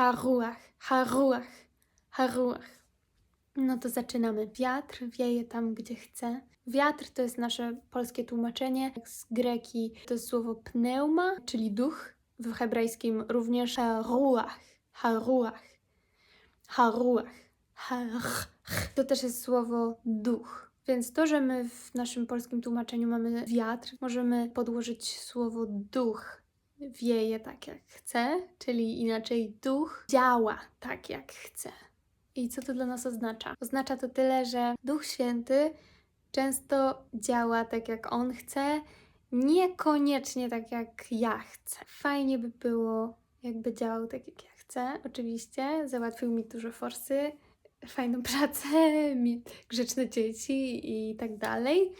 haruach, haruach, haruach. No to zaczynamy. Wiatr wieje tam, gdzie chce. Wiatr to jest nasze polskie tłumaczenie. Z greki to jest słowo pneuma, czyli duch. W hebrajskim również haruach, haruach, haruach. To też jest słowo duch. Więc to, że my w naszym polskim tłumaczeniu mamy wiatr, możemy podłożyć słowo duch. Wieje tak jak chce, czyli inaczej duch działa tak jak chce. I co to dla nas oznacza? Oznacza to tyle, że Duch Święty często działa tak jak On chce, niekoniecznie tak jak ja chcę. Fajnie by było, jakby działał tak jak ja chcę, oczywiście. Załatwił mi dużo forsy, fajną pracę, mi grzeczne dzieci i tak dalej.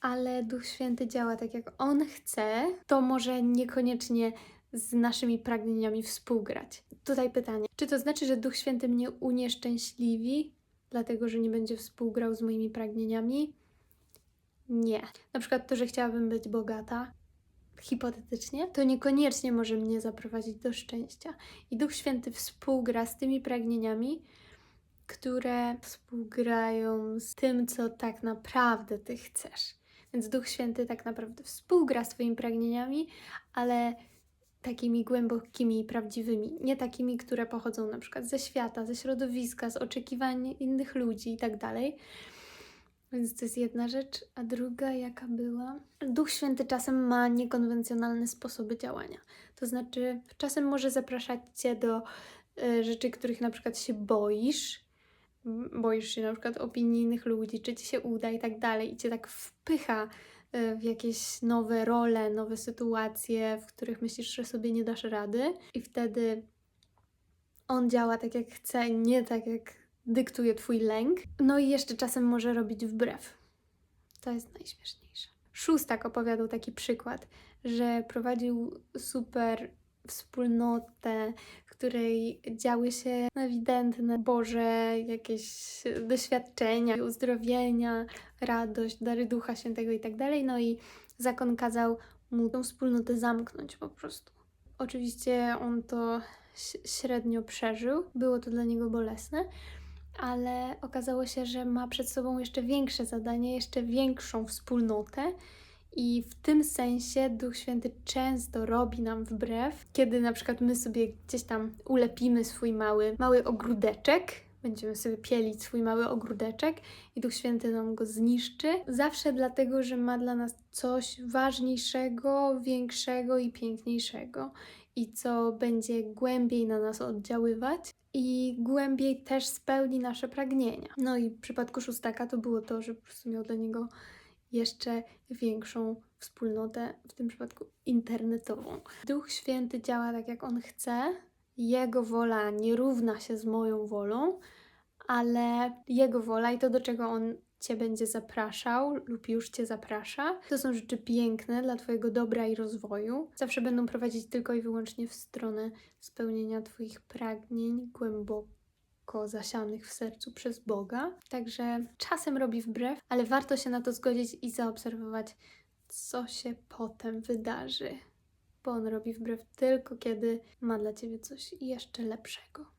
Ale Duch Święty działa tak jak On chce, to może niekoniecznie z naszymi pragnieniami współgrać. Tutaj pytanie: czy to znaczy, że Duch Święty mnie unieszczęśliwi, dlatego że nie będzie współgrał z moimi pragnieniami? Nie. Na przykład to, że chciałabym być bogata, hipotetycznie, to niekoniecznie może mnie zaprowadzić do szczęścia. I Duch Święty współgra z tymi pragnieniami, które współgrają z tym, co tak naprawdę Ty chcesz. Więc Duch Święty tak naprawdę współgra z Twoimi pragnieniami, ale takimi głębokimi i prawdziwymi, nie takimi, które pochodzą na przykład ze świata, ze środowiska, z oczekiwań innych ludzi i tak. Więc to jest jedna rzecz, a druga jaka była? Duch Święty czasem ma niekonwencjonalne sposoby działania. To znaczy, czasem może zapraszać cię do y, rzeczy, których na przykład się boisz, boisz się na przykład opinii innych ludzi, czy ci się uda i tak dalej, i cię tak wpycha y, w jakieś nowe role, nowe sytuacje, w których myślisz, że sobie nie dasz rady, i wtedy on działa tak, jak chce, nie tak, jak dyktuje twój lęk. No i jeszcze czasem może robić wbrew. To jest najśmieszniejsze. Szóstak opowiadał taki przykład, że prowadził super wspólnotę, w której działy się ewidentne Boże jakieś doświadczenia, uzdrowienia, radość, dary Ducha Świętego i tak dalej. No i zakon kazał mu tą wspólnotę zamknąć po prostu. Oczywiście on to średnio przeżył, było to dla niego bolesne, ale okazało się, że ma przed sobą jeszcze większe zadanie, jeszcze większą wspólnotę. I w tym sensie Duch Święty często robi nam wbrew, kiedy na przykład my sobie gdzieś tam ulepimy swój mały, mały ogródeczek, będziemy sobie pielić swój mały ogródeczek i Duch Święty nam go zniszczy. Zawsze dlatego, że ma dla nas coś ważniejszego, większego i piękniejszego i co będzie głębiej na nas oddziaływać i głębiej też spełni nasze pragnienia. No i w przypadku szóstaka to było to, że po prostu miał dla niego jeszcze większą wspólnotę, w tym przypadku internetową. Duch Święty działa tak, jak on chce. Jego wola nie równa się z moją wolą, ale jego wola i to, do czego on Cię będzie zapraszał lub już Cię zaprasza. To są rzeczy piękne dla Twojego dobra i rozwoju. Zawsze będą prowadzić tylko i wyłącznie w stronę spełnienia Twoich pragnień głęboko zasianych w sercu przez Boga. Także czasem robi wbrew, ale warto się na to zgodzić i zaobserwować, co się potem wydarzy. Bo on robi wbrew tylko kiedy ma dla Ciebie coś jeszcze lepszego.